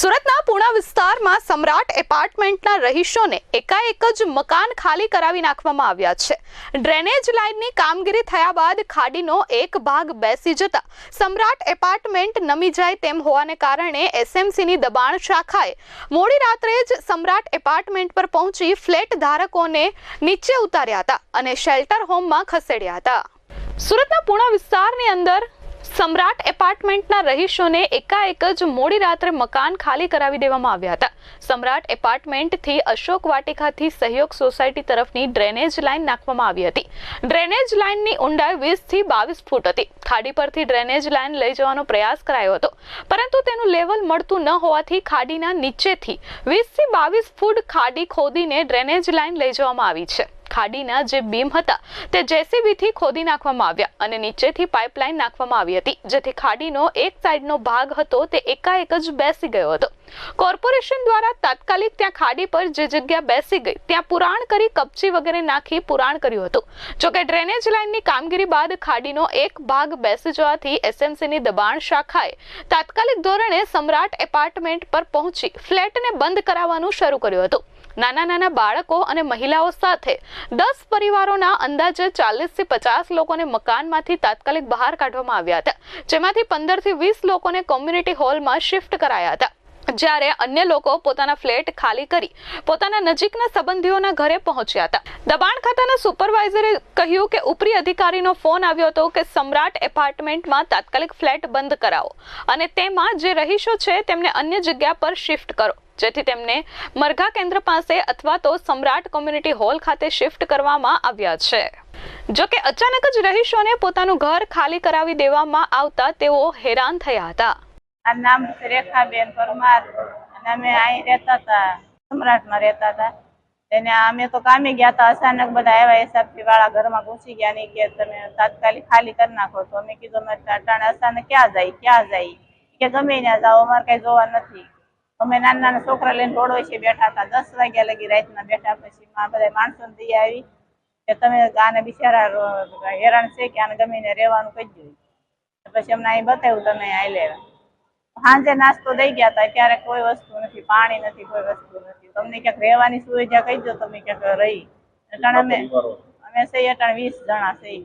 સુરતના પૂણા વિસ્તારમાં સમ્રાટ એપાર્ટમેન્ટના રહીશોને એકાએક જ મકાન ખાલી કરાવી નાખવામાં આવ્યા છે. ડ્રેનેજ લાઇનની કામગીરી થયા બાદ ખાડીનો એક ભાગ બેસી જતા સમ્રાટ એપાર્ટમેન્ટ નમી જાય તેમ હોવાને કારણે એસએમસીની દબાણ શાખાએ મોડી રાત્રે જ સમ્રાટ એપાર્ટમેન્ટ પર પહોંચી ફ્લેટ ધારકોને નીચે ઉતાર્યા હતા અને શેલ્ટર હોમમાં ખસેડ્યા હતા. સુરતના પૂણા વિસ્તારની અંદર સમ્રાટ એપાર્ટમેન્ટના રહીશોને એકાએક જ મોડી રાત્રે મકાન ખાલી કરાવી દેવામાં આવ્યા હતા. સમ્રાટ એપાર્ટમેન્ટથી અશોક વાટિકાથી સહયોગ સોસાયટી તરફની ડ્રેનેજ લાઇન નાખવામાં આવી હતી. ડ્રેનેજ લાઇનની ઊંડાઈ વીસથી બાવીસ ફૂટ હતી. ખાડી પરથી ડ્રેનેજ લાઇન લઈ જવાનો પ્રયાસ કરાયો હતો. પરંતુ તેનું લેવલ મળતું ન હોવાથી ખાડીના નીચેથી વીસથી બાવીસ ફૂટ ખાડી ખોદીને ડ્રેનેજ લાઇન લઈ જવામાં આવી છે. ખાડીના જે બીમ હતા તે જેસીબીથી ખોદી નાખવામાં આવ્યા અને નીચેથી પાઇપલાઇન નાખવામાં આવી હતી, જેથી ખાડીનો એક સાઈડનો ભાગ હતો તે એકાએક જ બેસી ગયો હતો. કોર્પોરેશન દ્વારા તાત્કાલિક ત્યાં ખાડી પર જે જગ્યા બેસી ગઈ, ત્યાં પુરાણ કરી કપચી વગેરે નાખી પુરાણ કર્યું હતું. જોકે ડ્રેનેજ લાઇનની કામગીરી બાદ ખાડીનો એક ભાગ બેસી જવાથી એસએમસીની દબાણ શાખાએ તાત્કાલિક ધોરણે સમ્રાટ એપાર્ટમેન્ટ પર પહોંચી ફ્લેટને બંધ કરાવવાનું શરૂ કર્યું હતું. નાના નાના બાળકો અને મહિલાઓ સાથે દસ પરિવારોના અંદાજે ચાલીસથી પચાસ લોકોને મકાનમાંથી તાત્કાલિક બહાર કાઢવામાં આવ્યા હતા, જેમાંથી પંદરથી વીસ લોકોને કોમ્યુનિટી હોલમાં શિફ્ટ કરાયા હતા. જ્યારે અન્ય લોકો પોતાના ફ્લેટ ખાલી કરી પોતાના નજીકના સંબંધીઓના ઘરે પહોંચ્યા હતા. દબાણ ખાતાના સુપરવાઇઝરે કહ્યું કે ઉપરી અધિકારીનો ફોન આવ્યો હતો કે સમ્રાટ એપાર્ટમેન્ટમાં તાત્કાલિક ફ્લેટ બંધ કરાવો અને તેમાં જે રહીશો છે તેમને અન્ય જગ્યા પર શિફ્ટ કરો. જેથી તેમને મરઘા કેન્દ્ર પાસે અથવા તો સમ્રાટ કોમ્યુનિટી હોલ ખાતે શિફ્ટ કરવામાં આવ્યા છે. જો અચાનક જ રહીશોને પોતાનું ઘર ખાલી કરાવી દેવામાં આવતા તેઓ હેરાન થયા હતા. નામ રેખાબેન પરમાર અને અમે અહીં રહેતા હતા, સમ્રાટમાં રહેતા હતા. એને અમે તો કામે ગયા હતા, અચાનક બધા આવ્યા હિસાબથી વાળા ઘરમાં ઘૂસી ગયા નહીં કે તમે તાત્કાલિક ખાલી કરી નાખો. તો અમે કીધું અમે અટાણે અચાનક ક્યાં જાય ક્યાં જાય? કે ગમે ત્યાં જાઓ, અમારે કઈ જોવા નથી. અમે નાના નાના છોકરા લઈને રોડ વચ્ચે બેઠા હતા. દસ વાગ્યા લગી રાતના બેઠા પછી બધા માણસો દઈ આવી કે તમે આને બિચારા હેરાન છે કે આને ગમીને રહેવાનું કહી દો પછી અમને અહીં બતાવ્યું, તમે અહીં લેવા સાંજે નાસ્તો દઈ ગયા હતા. ત્યારે કોઈ વસ્તુ નથી, પાણી નથી, કોઈ વસ્તુ નથી. તમને ક્યાંક રહેવાની સુવિધા કહી દો, તમે ક્યાંક રહી. એટલે અમે અમે સહી અટાણ વીસ જણા સહી.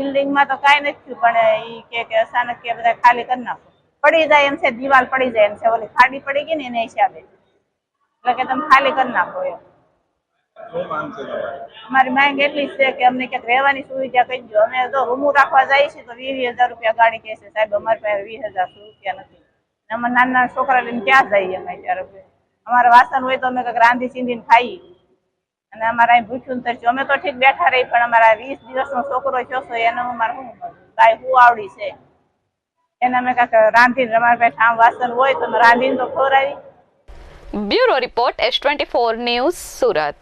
બિલ્ડિંગમાં તો કાંઈ નથી થયું પણ ઈ કે કે અચાનક કે બધા ખાલી કરી નાખો. પડી જાય એમ છે દિવાલ પડી જાય એમ છે ઓલી ખાડી પડી ગઈ ને એને હિસાબે. એટલે કે તમે ખાલી કરી નાખો એમ. અમારી માંગ એટલી જ છે કે અમને ક્યાંક રહેવાની સુવિધા કહી દો અમે જો રૂમું રાખવા જઈએ છીએ તો વીસ હજાર રૂપિયા ગાડી કહે છે સાહેબ અમારી પાસે વીસ હજાર રૂપિયા નથી. અમે નાના નાના છોકરા લઈને ક્યાં જઈએ અમે ત્યારે અમારે વાસણ હોય તો અમે કંઈક રાંધી ચીંધીને ખાઈ અને અમારે ભૂખ્યું ને અમે તો ઠીક બેઠા રહી, પણ અમારા વીસ દિવસનો છોકરો છે એને અમારે શું કાંઈ શું આવડી છે? એને અમે કાંક રાંધીને અમારી પાસે આમ વાસણ હોય તો રાંધીને તો ખોરાવી bureau report S twenty four news Surat.